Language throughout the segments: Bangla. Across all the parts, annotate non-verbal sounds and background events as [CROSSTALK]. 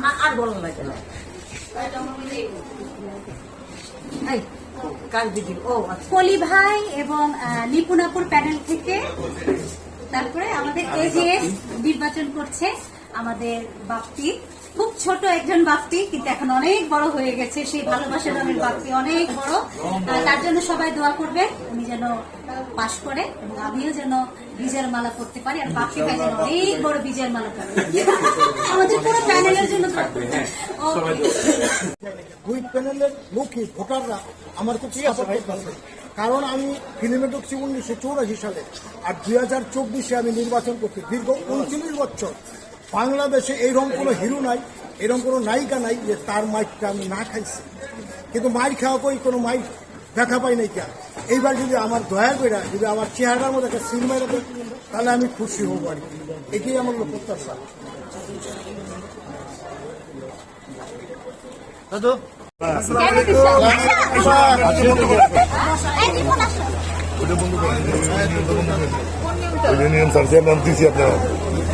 আর- আর না এই, দিদি ও আচ্ছা। কলি ভাই এবং আহ, নিপুণাপুর প্যানেল থেকে তারপরে আমাদের এজিএস নির্বাচন করছে আমাদের বাপ্তি ছোট একজন বাপ্তি কিন্তু এখন অনেক বড় হয়ে গেছে। সেই ভালোবাসা রঙের বাপ্তি অনেক বড়। তার জন্য সবাই দোয়া করবে উনি যেন পাশ করে এবং আমিও যেন বিজয়ের মালা করতে পারি আর বাপ্তি ভাই যেন অনেক বড় বিজয়ের মালা করে [LAUGHS] আমাদের পুরো প্যানেলের জন্য দুই প্যানেলের লোকই ভোটাররা আমার খুব কারণ আমি ফিল্মে ঢুকছি উনিশশো চৌরাশি সালে। আর দুই হাজার চব্বিশে আমি নির্বাচন করছি দীর্ঘ উনচল্লিশ বছর। বাংলাদেশে এইরকম কোনো হিরো নাই এরকম কোনো নায়িকা নাই যে তার মাইকটা আমি না খাইছি। কিন্তু মাইর খাওয়া কই কোনো মাইক দেখা পাই নাই কেন? এইবার যদি আমার দয়া করে যদি আমার চেহারার মধ্যে একটা সিনেমা দেয় তাহলে আমি খুশি হব আর কি। এটাই আমার প্রত্যাশা নিয়ম নাম আপনারা।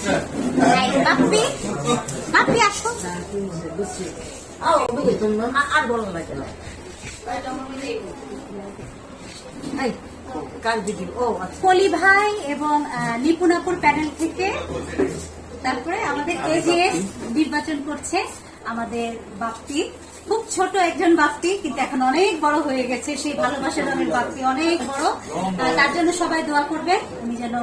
বাপ্পি বাপ্পি আসো। আর- আর না এই, দিদি ও আচ্ছা। কলি ভাই এবং নিপুণাপুর প্যানেল থেকে তারপরে আমাদের এজিএস নির্বাচন করছে আমাদের বাপ্তি ছোট একজন বাপ্তি কিন্তু এখন অনেক বড় হয়ে গেছে। সেই ভালোবাসা রঙের বাপ্তি অনেক বড়। আহ, তার জন্য সবাই দোয়া করবে উনি যেন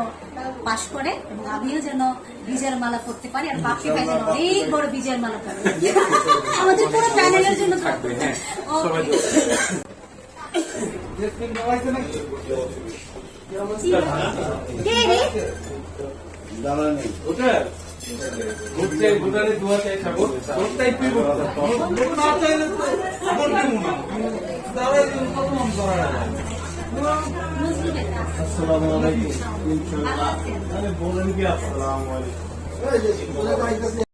পাশ করে এবং আমিও যেন বিজয়ের মালা করতে পারি আর বাপ্তি ভাই যেন অনেক বড় বিজয়ের মালা করে আমাদের পুরো প্যানেলের জন্য দোয়া করবে। ওকে। কে রে? ভোটে ভোটারে দোয়া চাই ভোট ভোটটাই তুই ভোট ভোট না চাইলে তো ভোট দেবো না তারা কত করা যায় মুসলিমের কাজ। আসসালামু আলাইকুম ভালো বলেন কি আসসালামু আলাইকুম